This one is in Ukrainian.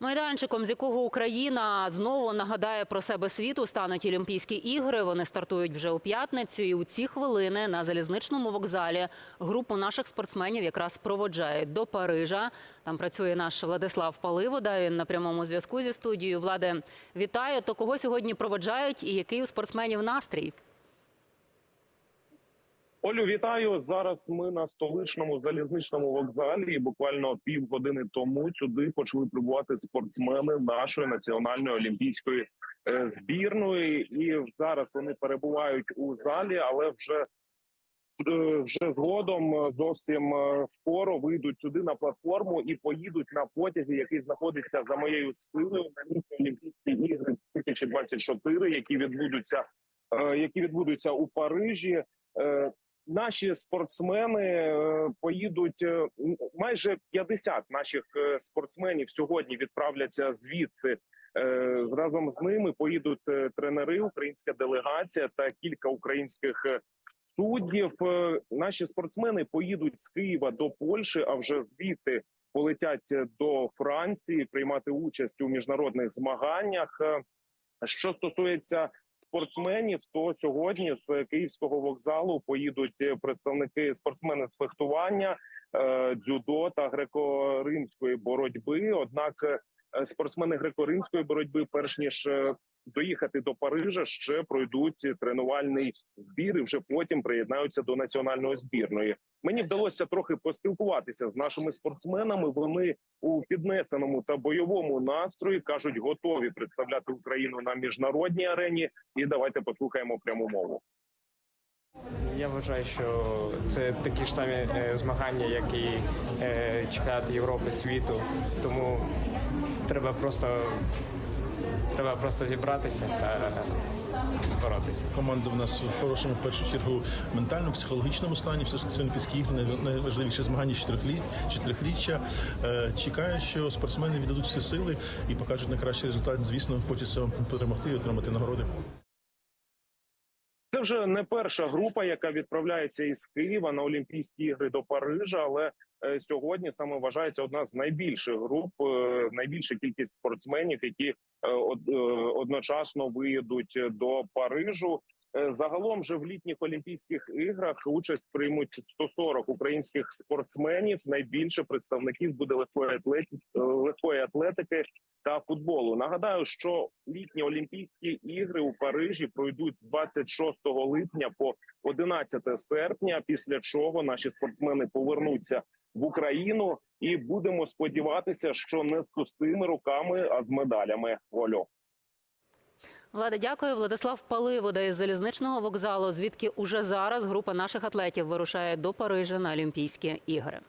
Майданчиком, з якого Україна знову нагадає про себе світу, стануть Олімпійські ігри. Вони стартують вже у п'ятницю. І у ці хвилини на залізничному вокзалі групу наших спортсменів якраз проводжають до Парижа. Там працює наш Владислав Паливода. Він на прямому зв'язку зі студією. Владе, вітаю. То кого сьогодні проводжають і який у спортсменів настрій? Олю, вітаю. Зараз ми на столичному залізничному вокзалі. І буквально півгодини тому сюди почали прибувати спортсмени нашої національної олімпійської е, збірної. І зараз вони перебувають у залі, але вже е, вже згодом е, зовсім скоро вийдуть сюди на платформу і поїдуть на потязі, який знаходиться за моєю спиною на місці Олімпійські ігри 2024, які відбудуться, які відбудуться у Парижі. Наші спортсмени е, поїдуть е, майже 50 наших е, спортсменів сьогодні відправляться звідси. Разом з ними поїдуть тренери, українська делегація та кілька українських суддів. Наші спортсмени поїдуть з Києва до Польщі, а вже звідти полетять до Франції приймати участь у міжнародних змаганнях. Що стосується спортсменів, то сьогодні з київського вокзалу поїдуть е, представники спортсмени з фехтування, е, дзюдо та греко-римської боротьби. Однак спортсмени греко-римської боротьби, перш ніж е, доїхати до Парижа, ще пройдуть тренувальний збір і вже потім приєднаються до національної збірної. Мені вдалося трохи поспілкуватися з нашими спортсменами. Вони у піднесеному та бойовому настрої кажуть, готові представляти Україну на міжнародній арені. І давайте послухаємо пряму мову. Я вважаю, що це такі ж самі е, змагання, як і е, чемпіонат Європи, світу. Тому треба просто треба просто зібратися та боротися. Команда в нас в хорошому в першу чергу ментально, психологічному стані. Все ж таки Олімпійські ігри най- найважливіше змагання чотирьохріччя. Е, Чекаю, що спортсмени віддадуть всі сили і покажуть найкращий результат. Звісно, хочеться перемогти і отримати нагороди. Це вже не перша група, яка відправляється із Києва на Олімпійські ігри до Парижа. Але е, сьогодні саме вважається одна з найбільших груп, е, найбільша кількість спортсменів, які е, од- одночасно виїдуть до Парижу. Е, Загалом же в літніх Олімпійських іграх участь приймуть 140 українських спортсменів. Найбільше представників буде легкої атлетики, легкої атлетики та футболу. Нагадаю, що літні Олімпійські ігри у Парижі пройдуть з 26 липня по 11 серпня. Після чого наші спортсмени повернуться в Україну, і будемо сподіватися, що не з пустими руками, а з медалями. Олю. Влада, дякую. Владислав Паливода із залізничного вокзалу, звідки уже зараз група наших атлетів вирушає до Парижа на Олімпійські ігри.